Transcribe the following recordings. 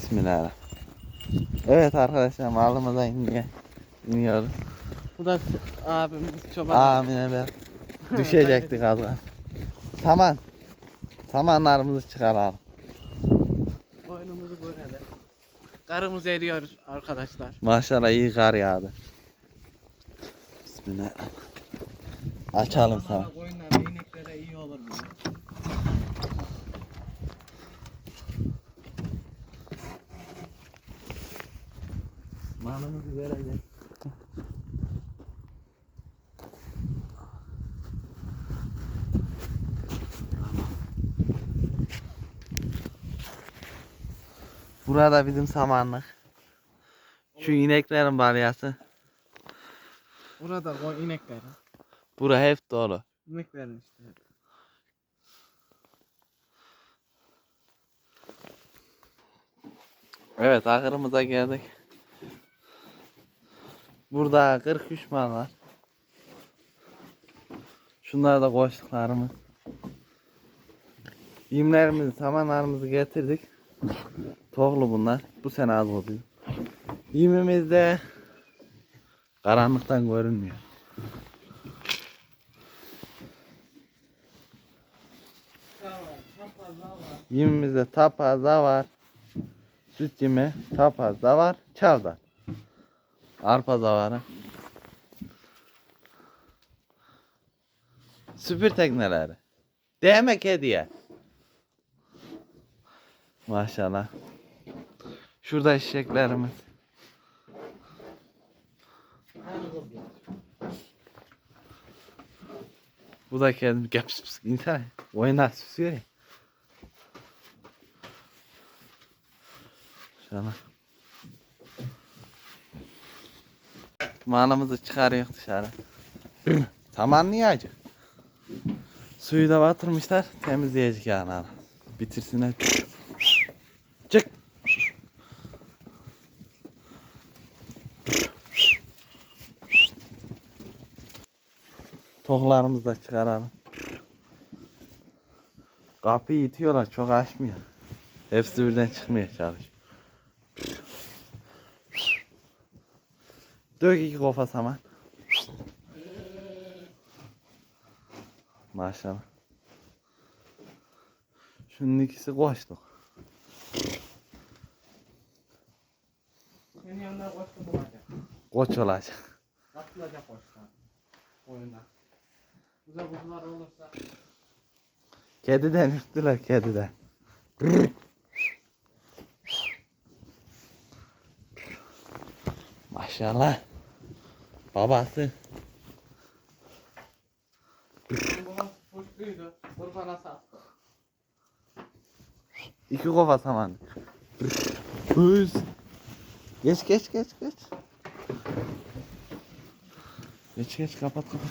Bismillahirrahmanirrahim. Evet arkadaşlar malımıza iniyor. iniyoruz. Bu da abimiz çoban. Amin be. Düşecektik az kalsın. Tamam. Samanlarımızı çıkaralım. Boynumuzu böyle. Karımız eriyor arkadaşlar. Maşallah iyi kar yağdı. Bismillahirrahmanirrahim. Açalım sana. Koyunlara, ineklere iyi olur bu. Malımızı vereceğiz. Burada bizim samanlık. Şu ineklerin balyası. Burada koy inekler. Bura hep dolu. İneklerin işte. Evet ahırımıza geldik. Burada 43 mal var. Şunlar da koçluklarımız. Yemlerimizi, samanlarımızı getirdik. Tohlu bunlar. Bu sene az oluyor. Yemimiz de karanlıktan görünmüyor. Yemimizde tapaza var. Süt yemi, tapaz da var, çavdar. Arpa da var. Süpür tekneleri. Değmek hediye. Maşallah. Şurada eşeklerimiz. Bu da kendim gel pis pis insan oynar süsüyor ya. Şöyle. Malımızı çıkarıyor dışarı. Tamam niye acı? Suyu da batırmışlar. Temizleyecek yani. Bitirsinler. Çık. Toklarımızı da çıkaralım. Kapıyı itiyorlar çok açmıyor. Hepsi birden çıkmaya çalışıyor. Dök iki kofa saman. Maşallah. Şunun ikisi koştu. Senin yanında koştum olacak. Koç olacak. Atılacak koştan. Oyunda. Güzel kuzular olursa. Kediden ürktüler kediden. Maşallah. Babası. Babam kuşluydu. Kurbana sattı. İki kofa saman. Hız. Geç geç geç geç. Geç geç kapat kapat.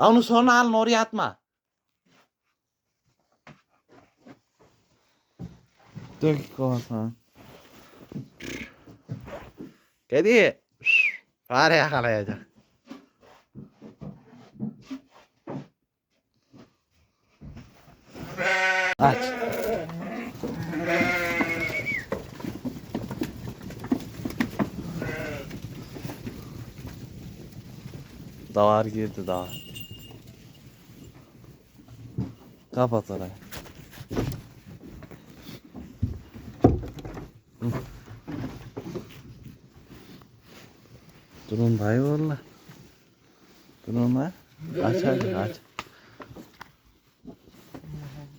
Onu sonra alın oraya atma. Kofa saman. Kedi. Fare yakalayacak. Aç. Davar girdi davar. Kapat orayı. Durun dayı valla. Durun lan. Aç hadi aç.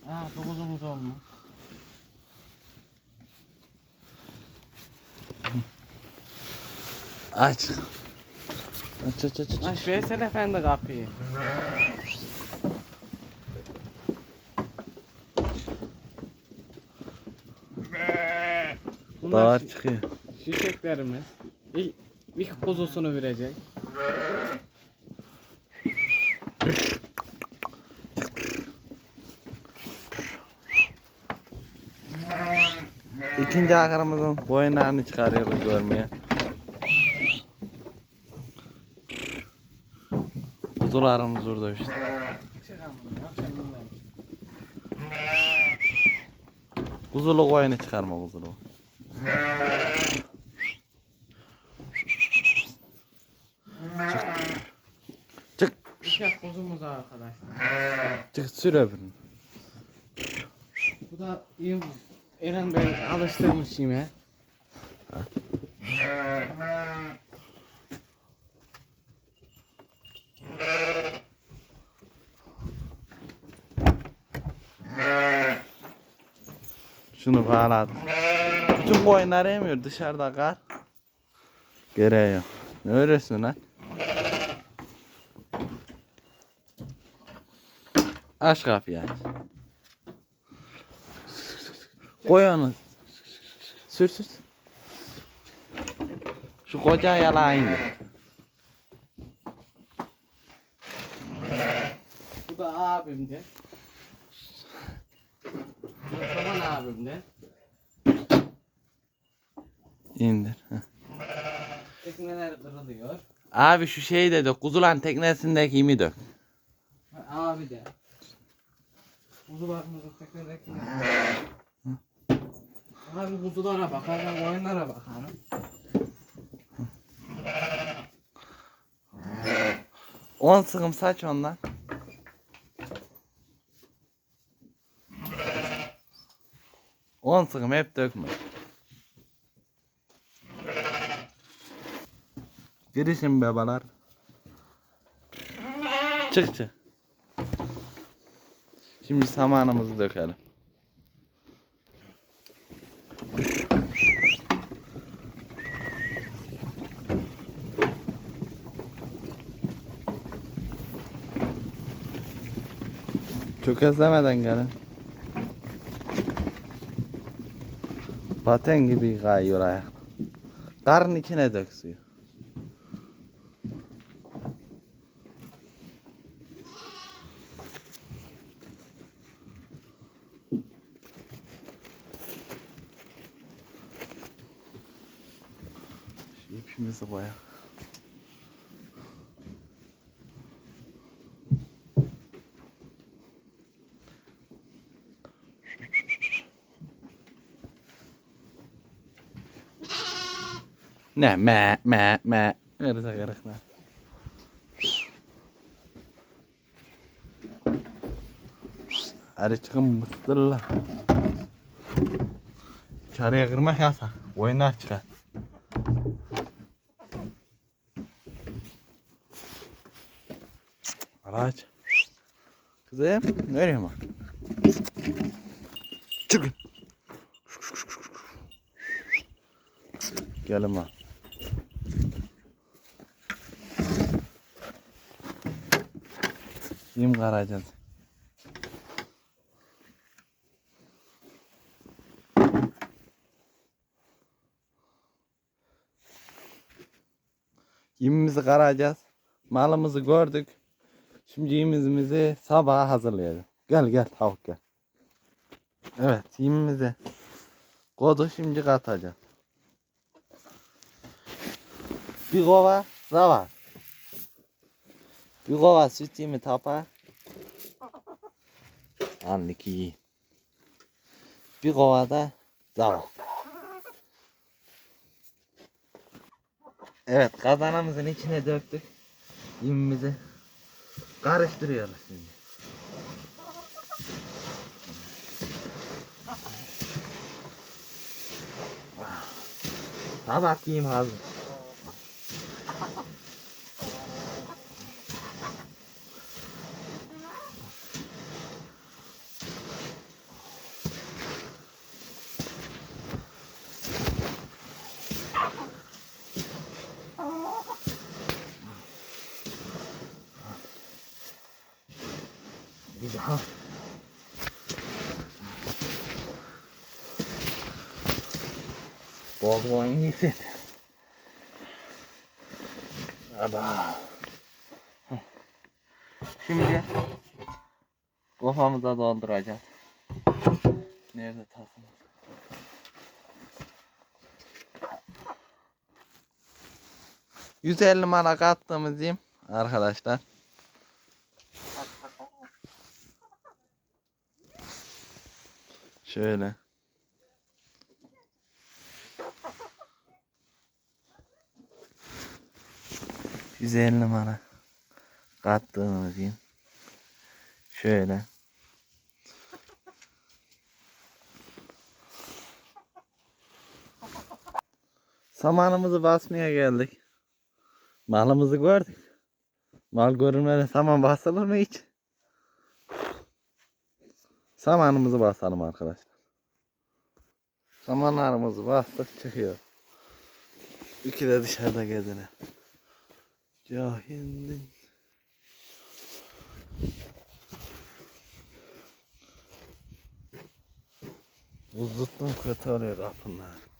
Aa dokuzumuz olmuş. Aç. Aç aç aç. aç. Aç versene efendi kapıyı. Bunlar şi- çıkıyor. Çiçeklerimiz. İlk, ilk kuzusunu verecek. İkinci akarımızın boyunlarını çıkarıyoruz görmeye. Kuzularımız burada işte. Kuzulu koyunu çıkarma kuzulu. Çık. İşte kuzumuz arkadaşlar. Çık sür öbürünü. Bu da iyi? Eren Bey alıştırmış yine. Şunu bağladım. Bütün koyunlar yemiyor dışarıda kar. Gereği yok. Ne öğresin lan? Aç kapıyı aç. Koy onu. Sür sür. Şu koca yalağı indir. Bu da abimdi. Bu Çoban abimdi. İndir. heh. Tekneler kırılıyor. Abi şu şeyi de dök. Kuzulan teknesindeki imi dök. Abi de. Kuzularımızın teknedeki. Abi kuzulara bakarım, oyunlara bakarım. On sıkım saç ondan. On sıkım hep dökme. Girişin bebalar. Çık çık. Şimdi samanımızı dökelim. Çok ezlemeden gelin. Paten gibi kayıyor ayak. Karın içine dök ipimizi koyak. Ne me me me. Nerede kırıklar? Hadi çıkın mutlular. Çarıya kırmak yasak. Oyunlar çıkar. Araç. Kızım, nereye mi? Çıkın. Gelin bak. Yim karacağız. Yemimizi karacağız. Malımızı gördük. Şimdi yemimizi sabaha hazırlayalım. Gel gel tavuk gel. Evet yemimizi kodu şimdi katacağız. Bir kova zava. Bir kova süt yemi tapa. Anlık iyi. Bir kova da zava. Evet kazanımızın içine döktük. Yemimizi karıştırıyoruz şimdi. Tabak yiyeyim hazır. Daha. Bol bol yesin. Aba. Şimdi kafamıza dolduracağız. Nerede tasımız? %50 mala kattığımız yem arkadaşlar. Şöyle. Güzel numara. Kattığımız diyeyim. Şöyle. Samanımızı basmaya geldik. Malımızı gördük. Mal görünmeden saman basılır mı hiç? Samanımızı basalım arkadaşlar. Samanlarımızı bastık çıkıyor. İki de dışarıda gezine. Cahindin. Buzluktan kötü oluyor kapınlar.